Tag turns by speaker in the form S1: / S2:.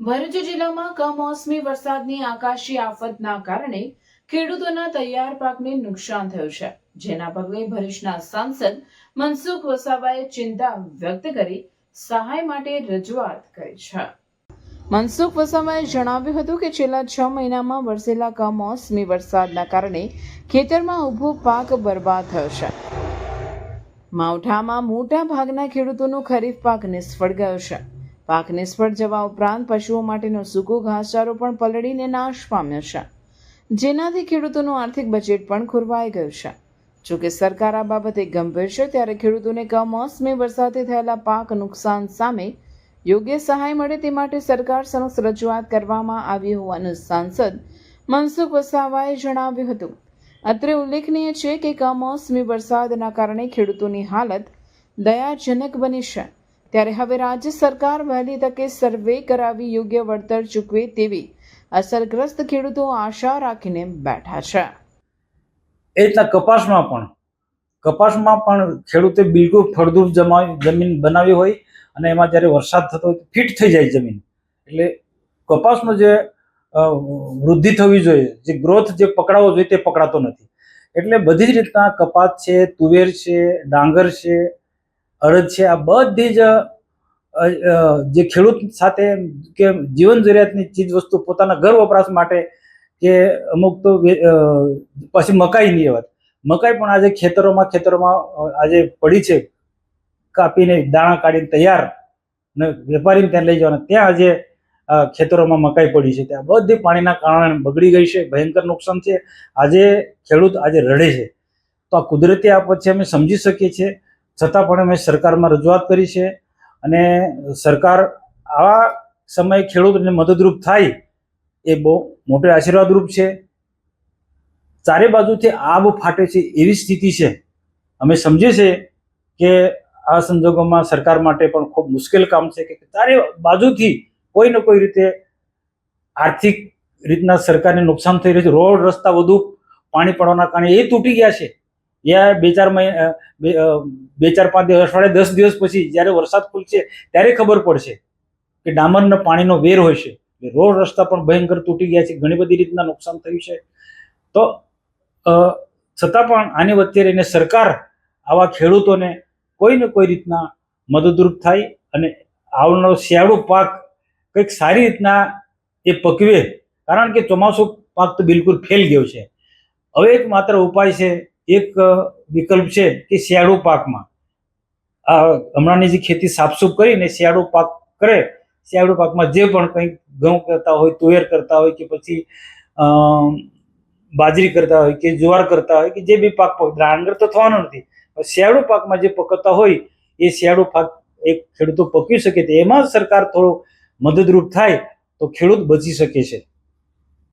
S1: ભરૂચ જિલ્લામાં કમોસમી વરસાદની આકાશી આફતના કારણે ખેડૂતોના તૈયાર પાકને નુકસાન થયું છે, જેના પગલે ભરૂચના સાંસદ મનસુખ વસાવાએ ચિંતા વ્યક્ત કરી સહાય માટે રજૂઆત કરી છે. મનસુખ વસાવાએ જણાવ્યું હતું કે છેલ્લા છ મહિનામાં વરસેલા કમોસમી વરસાદના કારણે ખેતરમાં ઊભો પાક બરબાદ થયો છે. માવઠામાં મોટા ભાગના ખેડૂતોનો ખરીફ પાક નિષ્ફળ ગયો છે. પાક નિષ્ફળ જવા ઉપરાંત પશુઓ માટેનો સૂકો ઘાસચારો પણ પલળીને નાશ પામ્યો છે. જેનાથી ખેડૂતોનું આર્થિક બજેટ પણ ખોરવાઈ ગયું છે. જોકે સરકાર આ બાબતે ગંભીર છે, ત્યારે ખેડૂતોને કમોસમી વરસાદે થયેલા પાક નુકસાન સામે યોગ્ય સહાય મળે તે માટે સરકાર સમક્ષ રજૂઆત કરવામાં આવી હોવાનું સાંસદ મનસુખ વસાવાએ જણાવ્યું હતું. અત્રે ઉલ્લેખનીય છે કે કમોસમી વરસાદના કારણે ખેડૂતોની હાલત દયાજનક બની છે. ત્યારે હવે રાજ્ય સરકાર વહેલી તકે સર્વે કરાવી યોગ્ય વળતર ચૂકવે તેવી અસરગ્રસ્ત ખેડૂતો આશા રાખીને બેઠા છે.
S2: એ રીતના કપાસમાં પણ કપાસમાં પણ ખેડૂતે બિલકુલ ફળદ્રુપ જમાવી જમીન બનાવી હોય અને એમાં જ્યારે વરસાદ થતો હોય ફિટ થઈ જાય જમીન. એટલે કપાસનો જે વૃદ્ધિ થવી જોઈએ, જે ગ્રોથ જે પકડાવો જોઈએ તે પકડાતો નથી. એટલે બધી જ રીતના કપાસ છે, તુવેર છે, ડાંગર છે અડદ છે આ બધી જ જે ખેડૂત સાથે કે જીવન જરૂરિયાતની ચીજ વસ્તુ પોતાના ઘર વપરાશ માટે કે અમુક તો પછી મકાઈની વાત. મકાઈ પણ આજે ખેતરોમાં ખેતરોમાં આજે પડી છે. કાપીને દાણા કાઢીને તૈયાર ને વેપારીને ત્યાં લઈ જવાના. ત્યાં આજે ખેતરોમાં મકાઈ પડી છે. ત્યાં બધી પાણીના કારણે બગડી ગઈ છે, ભયંકર નુકસાન છે. આજે ખેડૂત આજે રડે છે. તો આ કુદરતી આફત છે, અમે સમજી શકીએ છીએ. છતાં પણ અમે સરકારમાં રજૂઆત કરી છે અને સરકાર આવા સમયે ખેડૂતને મદદરૂપ થાય એ બહુ મોટો આશીર્વાદરૂપ છે. ચારે બાજુથી આબ ફાટે છે એવી સ્થિતિ છે. અમે સમજીએ છીએ કે આ સંજોગોમાં સરકાર માટે પણ ખૂબ મુશ્કેલ કામ છે કે ચારે બાજુથી કોઈ ને કોઈ રીતે આર્થિક રીતના સરકારને નુકસાન થઈ રહ્યું છે. રોડ, રસ્તા વધુ પાણી પડવાના કારણે એ તૂટી ગયા છે. યા બે ચાર મહિના બે ચાર પાંચ દિવસ, અઠવાડિયે દસ દિવસ પછી જ્યારે વરસાદ ખુલશે ત્યારે ખબર પડશે કે ડામરના પાણીનો વેર હોય છે. રોડ રસ્તા પણ ભયંકર તૂટી ગયા છે. ઘણી બધી રીતના નુકસાન થયું છે. તો છતાં પણ આની વચ્ચે રહીને સરકાર આવા ખેડૂતોને કોઈ ને કોઈ રીતના મદદરૂપ થાય અને આવનારો શિયાળો પાક કંઈક સારી રીતના એ પકવે. કારણ કે ચોમાસું પાક તો બિલકુલ ફેલ ગયો છે. હવે એક માત્ર ઉપાય છે એક વિકલ્પ છે કે શિયાળુ પાકમાં. આ હમણાંની જે ખેતી સાફસૂફ કરીને શિયાળુ પાક કરે, શિયાળુ પાકમાં જે પણ કંઈક ઘઉં કરતા હોય, તુવેર કરતા હોય કે પછી બાજરી કરતા હોય કે જુવાર કરતા હોય કે જે બી પાક ડાંગર તો થવાનો નથી. શિયાળુ પાકમાં જે પકવતા હોય, એ શિયાળુ પાક એક ખેડૂતો પકવી શકે છે. એમાં સરકાર થોડો મદદરૂપ થાય તો ખેડૂત બચી શકે છે.